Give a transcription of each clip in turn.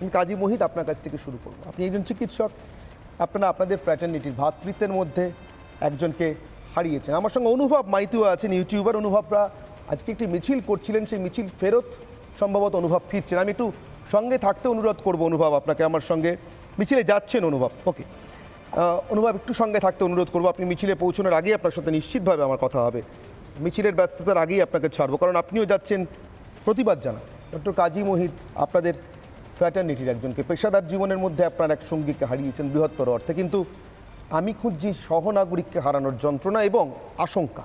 আমি কাজী মোহিত আপনার কাছ থেকে শুরু করব। আপনি একজন চিকিৎসক, আপনারা আপনাদের ফ্র্যাটার্নিটির ভ্রাতৃত্বের মধ্যে একজনকে হারিয়েছেন। আমার সঙ্গে অনুভব মাইতিও আছেন, ইউটিউবার অনুভবরা। আজকে একটি মিছিল করছিলেন, সেই মিছিল ফেরত সম্ভবত অনুভব ফিরছেন। আমি একটু সঙ্গে থাকতে অনুরোধ করব অনুভব আপনাকে, আমার সঙ্গে। মিছিলে যাচ্ছেন অনুভব, ওকে। অনুভব, একটু সঙ্গে থাকতে অনুরোধ করব। আপনি মিছিলে পৌঁছানোর আগেই আপনার সাথে নিশ্চিতভাবে আমার কথা হবে। মিছিলের ব্যস্ততার আগেই আপনাকে ছাড়বো, কারণ আপনিও যাচ্ছেন প্রতিবাদ জানা ডক্টর কাজী মোহিত, আপনাদের ফ্র্যাটার্নিটির একজনকে। পেশাদার জীবনের মধ্যে আপনার এক সঙ্গীকে হারিয়েছেন বৃহত্তর অর্থে, কিন্তু আমি খুঁজছি সহনাগরিককে হারানোর যন্ত্রণা এবং আশঙ্কা।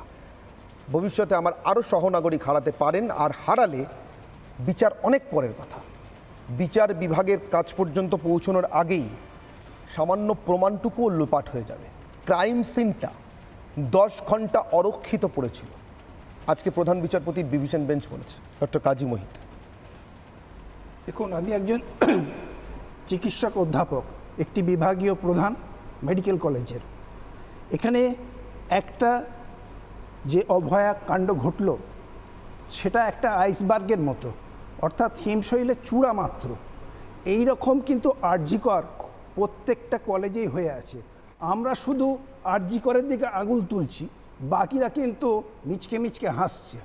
ভবিষ্যতে আমার আরও সহনাগরিক হারাতে পারেন আর হারালে বিচার অনেক পরের কথা। বিচার বিভাগের কাজ পর্যন্ত পৌঁছানোর আগেই সামান্য প্রমাণটুকুও লোপাট হয়ে যাবে। ক্রাইম সিনটা দশ ঘণ্টা অরক্ষিত পড়েছিল। আজকে প্রধান বিচারপতি ডিভিশন বেঞ্চ বলেছে, ডক্টর কাজী মোহিত। দেখুন, আমি একজন চিকিৎসক অধ্যাপক, একটি বিভাগীয় প্রধান মেডিকেল কলেজের। এখানে একটা যে অভয়া কাণ্ড ঘটল, সেটা একটা আইসবার্গের মতো, অর্থাৎ হিমশৈলের চূড়া মাত্র। এই রকম কিন্তু আর্যিকর প্রত্যেকটা কলেজেই হয়ে আছে। আমরা শুধু আর্যিকরের দিকে আঙুল তুলছি, বাকিরা কিন্তু মিচকে মিচকে হাসছে।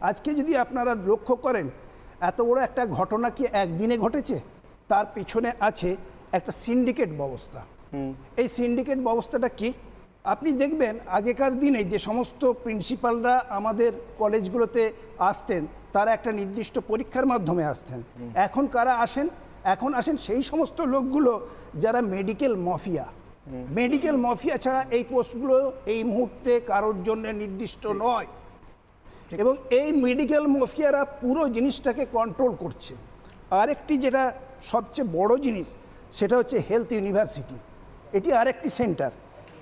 আজকে যদি আপনারা লক্ষ্য করেন এত বড় একটা ঘটনা কি একদিনে ঘটেছে? তার পিছনে আছে একটা সিন্ডিকেট ব্যবস্থা। এই সিন্ডিকেট ব্যবস্থাটা কি? আপনি দেখবেন আগেকার দিনে যে সমস্ত প্রিন্সিপালরা আমাদের কলেজগুলোতে আসতেন তারা একটা নির্দিষ্ট পরীক্ষার মাধ্যমে আসতেন। এখন কারা আসেন? এখন আসেন সেই সমস্ত লোকগুলো যারা মেডিকেল মাফিয়া মেডিকেল মাফিয়া ছাড়া এই পোস্টগুলো এই মুহূর্তে কারোর জন্য নির্দিষ্ট নয়। এবং এই মেডিকেল মফিয়ারা পুরো জিনিসটাকে কন্ট্রোল করছে। আরেকটি যেটা সবচেয়ে বড় জিনিস সেটা হচ্ছে হেলথ ইউনিভার্সিটি এটি আরেকটি সেন্টার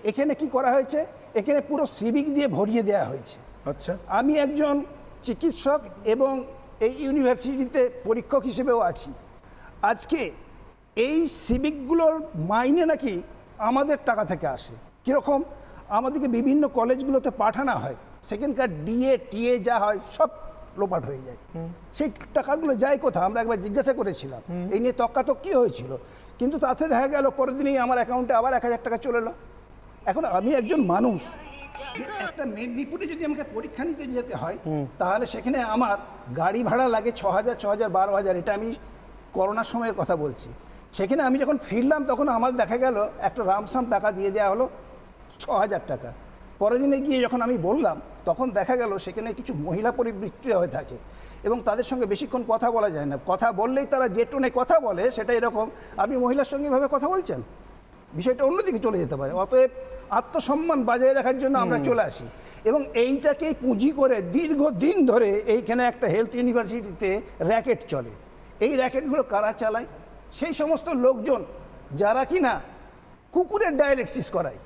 এখানে কি করা হয়েছে? এখানে পুরো সিভিক দিয়ে ভরিয়ে দেওয়া হয়েছে। আচ্ছা। আমি একজন চিকিৎসক এবং এই ইউনিভার্সিটিতে পরীক্ষক হিসেবেও আছি। আজকে এই সিভিকগুলোর মাইনে নাকি আমাদের টাকা থেকে আসে। কীরকম? আমাদেরকে বিভিন্ন কলেজগুলোতে পাঠানো হয়। সেখানকার ডিএ টিএ যা হয় সব লোপাট হয়ে যায়। সেই টাকাগুলো যায় কোথায়? আমরা একবার জিজ্ঞাসা করেছিলাম। এই নিয়ে তক্কাতক্কি হয়েছিল। কিন্তু তাতে দেখা গেল পরের দিনই আমার অ্যাকাউন্টে আবার এক হাজার টাকা চলে এলো। এখন আমি একজন মানুষ। একটা মেদিনীপুরে যদি আমাকে পরীক্ষা নিতে যেতে হয় তাহলে সেখানে আমার গাড়ি ভাড়া লাগে ছ হাজার ছ হাজার বারো হাজার। এটা আমি করোনার সময়ের কথা বলছি। সেখানে আমি যখন ফিরলাম তখন আমার দেখা গেল একটা রামসাম টাকা দিয়ে দেওয়া হলো ছ হাজার টাকা। পরের দিনে গিয়ে যখন আমি বললাম তখন দেখা গেল সেখানে কিছু মহিলা পরিবৃত্তি হয়ে থাকে এবং তাদের সঙ্গে বেশিক্ষণ কথা বলা যায় না। কথা বললেই তারা যে টোনে কথা বলে সেটা এরকম আপনি মহিলার সঙ্গে এভাবে কথা বলছেন? বিষয়টা অন্যদিকে চলে যেতে পারে। অতএব আত্মসম্মান বজায় রাখার জন্য আমরা চলে আসি এবং এইটাকেই পুঁজি করে দীর্ঘদিন ধরে এইখানে একটা হেলথ ইউনিভার্সিটিতে র্যাকেট চলে। এই র্যাকেটগুলো কারা চালায়? সেই সমস্ত লোকজন যারা কিনা কুকুরের ডায়ালিসিস করায়।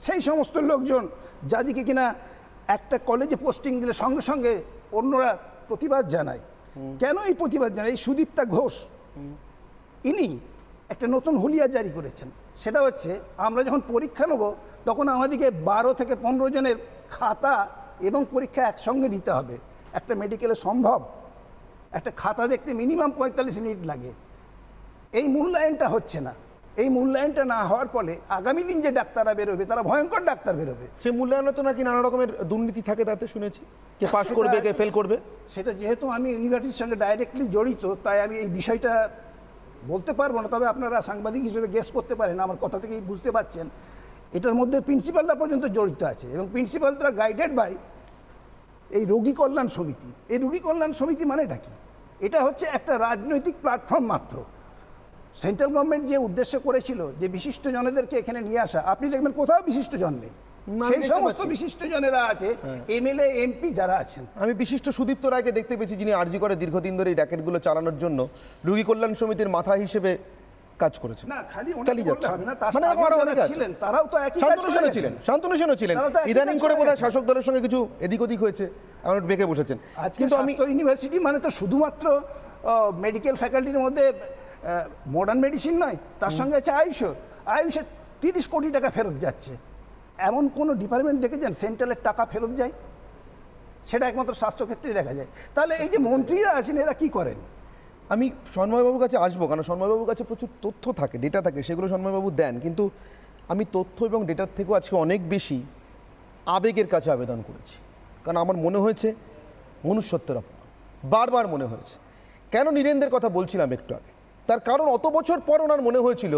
সেই সমস্ত লোকজন যাদেরকে কিনা একটা কলেজে পোস্টিং দিলে সঙ্গে সঙ্গে অন্যরা প্রতিবাদ জানায়। কেন এই প্রতিবাদ জানায়? এই সুদীপ্তা ঘোষ ইনি একটা নতুন হুলিয়া জারি করেছেন। সেটা হচ্ছে আমরা যখন পরীক্ষা নেব তখন আমাদেরকে বারো থেকে পনেরো জনের খাতা এবং পরীক্ষা একসঙ্গে নিতে হবে। একটা মেডিকেলে সম্ভব। একটা খাতা দেখতে মিনিমাম পঁয়তাল্লিশ মিনিট লাগে। এই মূল্যায়নটা হচ্ছে না। এই মূল্যায়নটা না হওয়ার ফলে আগামী দিন যে ডাক্তাররা বেরোবে তারা ভয়ঙ্কর ডাক্তার বেরোবে। সে মূল্যায়নে তো নাকি নানা রকমের দুর্নীতি থাকে তাতে শুনেছি। কে পাশ করবে কে ফেল করবে। সেটা যেহেতু আমি ইউনিভার্সিটির সঙ্গে ডাইরেক্টলি জড়িত তাই আমি এই বিষয়টা বলতে পারব না। তবে আপনারা সাংবাদিক হিসেবে গেস করতে পারেন আমার কথা থেকেই বুঝতে পারছেন এটার মধ্যে প্রিন্সিপালরা পর্যন্ত জড়িত আছে এবং প্রিন্সিপালরা গাইডেড বাই এই রোগী কল্যাণ সমিতি। এই রোগী কল্যাণ সমিতি মানেটা কি? এটা হচ্ছে একটা রাজনৈতিক প্ল্যাটফর্ম মাত্র। সেন্ট্রাল গভর্নমেন্ট যে উদ্দেশ্য করেছিল যে বিশিষ্ট জনেদেরকে এখানে নিয়ে আসা আপনি দেখবেন কোথাও বিশিষ্ট জন নেই। সেই সমস্ত হ্যাঁ। বিশিষ্ট জনেরা আছে এমএলএ এমপি যারা আছেন। আমি বিশিষ্ট সুদীপ্ত রায়কে দেখতে পেয়েছি যিনি আরজি করে দীর্ঘদিন ধরে এই র্যাকেটগুলো চালানোর জন্য রোগী কল্যাণ সমিতির মাথা হিসেবে কাজ করেছেন। না খালি চালিয়ে যাচ্ছে। মানে আরও ছিলেন তারাও তো একই শান্তনু করে ছিলেন শান্তনু সেনও ছিলেন। ইদানিং করে বোধহয় শাসক দলের সঙ্গে কিছু এদিক ওদিক হয়েছে এখন বেঁকে বসেছেন। কিন্তু আমি ইউনিভার্সিটি মানে তো শুধুমাত্র মেডিকেল ফ্যাকাল্টির মধ্যে মডার্ন মেডিসিন নয়, তার সঙ্গে আছে আয়ুষ। আয়ুষে তিরিশ কোটি টাকা ফেরত যাচ্ছে। এমন কোনো ডিপার্টমেন্ট দেখেছেন? সেন্ট্রালের টাকা ফেরত যায়? সেটা একমাত্র স্বাস্থ্যক্ষেত্রে দেখা যায়। তাহলে এই যে মন্ত্রীরা আছেন, এরা কি করেন? আমি সন্ময়বাবুর কাছে আসব, কারণ সন্ময়বাবুর কাছে প্রচুর তথ্য থাকে ডেটা থাকে, সেগুলো সন্ময়বাবু দেন। কিন্তু আমি তথ্য এবং ডেটার থেকেও আজকে অনেক বেশি আবেগের কাছে আবেদন করেছি। কারণ আমার মনে হয়েছে, মনুষ্যত্বের অপমান। বারবার মনে হয়েছে। কেন নীরেন্দ্রের কথা বলছিলাম একটু আগে? তার কারণ অত বছর পর ওনার মনে হয়েছিল,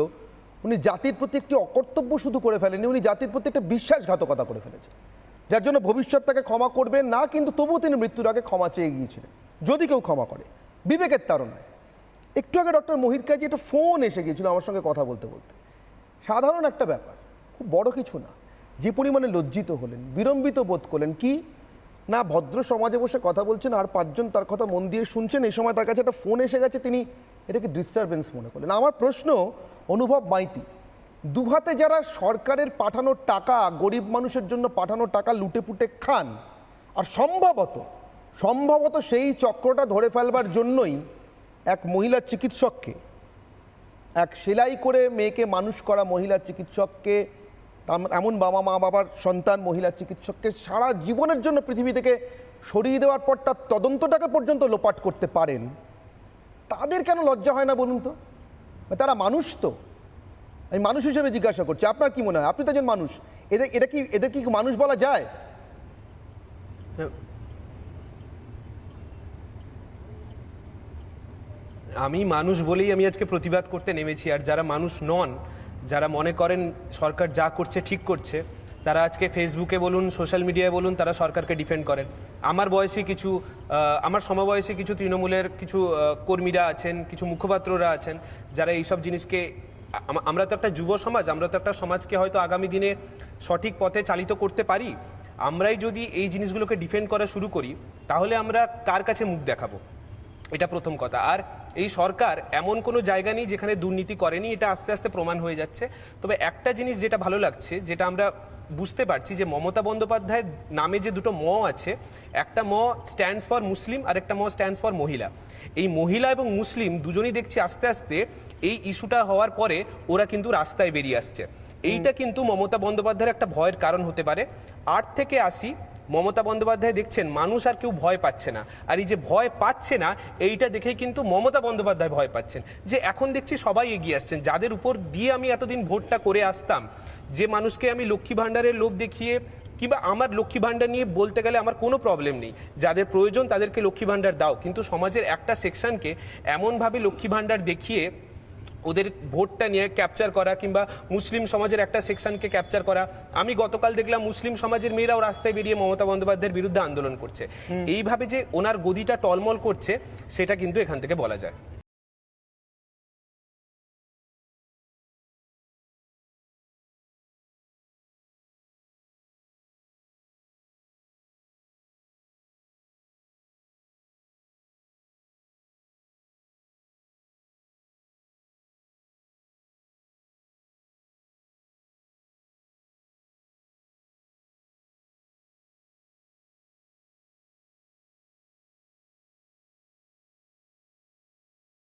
উনি জাতির প্রতি একটি অকর্তব্য শুধু করে ফেলেনি উনি জাতির প্রতি একটা বিশ্বাসঘাতকতা করে ফেলেছেন। যার জন্য ভবিষ্যৎ তাকে ক্ষমা করবেন না, কিন্তু তবুও তিনি মৃত্যুর আগে ক্ষমা চেয়ে গিয়েছিলেন। যদি কেউ ক্ষমা করে, বিবেকের তাড়নায়। একটু আগে ডক্টর মোহিত কাজী একটা ফোন এসে গিয়েছিল আমার সঙ্গে কথা বলতে বলতে। সাধারণ একটা ব্যাপার, খুব বড় কিছু না। যে পরিমাণে লজ্জিত হলেন, বিড়ম্বিত বোধ করলেন, কি না, ভদ্র সমাজে বসে কথা বলছেন আর পাঁচজন তার কথা মন দিয়ে শুনছেন। এই সময় তার কাছে একটা ফোন এসে গেছে, তিনি এটাকে ডিস্টারবেন্স মনে করলেন। আমার প্রশ্ন, অনুভব মাইতি, দুহাতে যারা সরকারের পাঠানোর টাকা, গরিব মানুষের জন্য পাঠানোর টাকা লুটে পুটে খান, আর সম্ভবত সম্ভবত সেই চক্রটা ধরে ফেলবার জন্যই এক মহিলা চিকিৎসককে, এক সেলাই করে মেয়েকে মানুষ করা মহিলা চিকিৎসককে এমন বাবা মা, বাবার সন্তান, মহিলা চিকিৎসককে সারা জীবনের জন্য পৃথিবী থেকে সরিয়ে দেওয়ার পর তার তদন্তটাকে পর্যন্ত লোপাট করতে পারেন। তাদের কেন লজ্জা হয় না বলুন তো? তারা মানুষ তো। আমি মানুষ হিসেবে জিজ্ঞাসা করছি, আপনার কি মনে হয়? আপনি তো একজন মানুষ। এদের এটা কি, এদের কি মানুষ বলা যায়? আমি মানুষ বলেই আমি আজকে প্রতিবাদ করতে নেমেছি, আর যারা মানুষ নন যারা মনে করেন সরকার যা করছে, ঠিক করছে, তারা আজকে ফেসবুকে বলুন সোশ্যাল মিডিয়ায় বলুন, তারা সরকারকে ডিফেন্ড করেন। আমার বয়সী কিছু আমার সমবয়সী কিছু তৃণমূলের কিছু কর্মীরা আছেন, কিছু মুখপাত্ররা আছেন, যারা এইসব জিনিসকে আমরা তো একটা যুব সমাজ, আমরা তো একটা সমাজকে হয়তো আগামী দিনে সঠিক পথে চালিত করতে পারি। আমরাই যদি এই জিনিসগুলোকে ডিফেন্ড করা শুরু করি, তাহলে আমরা কার কাছে মুখ দেখাবো? এটা প্রথম কথা। আর এই সরকার এমন কোনো জায়গা নেই যেখানে দুর্নীতি করেনি এটা আস্তে আস্তে প্রমাণ হয়ে যাচ্ছে। তবে একটা জিনিস যেটা ভালো লাগছে যেটা আমরা বুঝতে পারছি যে মমতা বন্দ্যোপাধ্যায়ের নামে যে দুটো ম আছে একটা ম স্ট্যান্ডস ফর মুসলিম আর একটা ম স্ট্যান্ডস ফর মহিলা। এই মহিলা এবং মুসলিম দুজনই দেখছি আস্তে আস্তে এই ইস্যুটা হওয়ার পরে ওরা কিন্তু রাস্তায় বেরিয়ে আসছে। এইটা কিন্তু মমতা বন্দ্যোপাধ্যায়ের একটা ভয়ের কারণ হতে পারে। আট থেকে আসি মমতা বন্দ্যোপাধ্যায় দেখছেন, মানুষ আর কেউ ভয় পাচ্ছে না। আর এই যে ভয় পাচ্ছে না, এইটা দেখেই কিন্তু মমতা বন্দ্যোপাধ্যায় ভয় পাচ্ছেন। যে এখন দেখছি সবাই এগিয়ে আসছেন, যাদের উপর দিয়ে আমি এতদিন ভোটটা করে আসতাম, যে মানুষকে আমি লক্ষ্মী ভাণ্ডারের লোভ দেখিয়ে কিংবা আমার লক্ষ্মী ভাণ্ডার নিয়ে বলতে গেলে আমার কোনো প্রবলেম নেই। যাদের প্রয়োজন তাদেরকে লক্ষ্মী ভাণ্ডার দাও। কিন্তু সমাজের একটা সেকশনকে এমনভাবে লক্ষ্মী ভাণ্ডার দেখিয়ে ওদের ভোটটা নিয়ে ক্যাপচার করা কিংবা মুসলিম সমাজের একটা সেকশনকে ক্যাপচার করা। আমি গতকাল দেখলাম মুসলিম সমাজের মেয়েরাও রাস্তায় বেরিয়ে মমতা বন্দ্যোপাধ্যায়ের বিরুদ্ধে আন্দোলন করছে। এইভাবে যে ওনার গদিটা টলমল করছে সেটা কিন্তু এখান থেকে বলা যায়।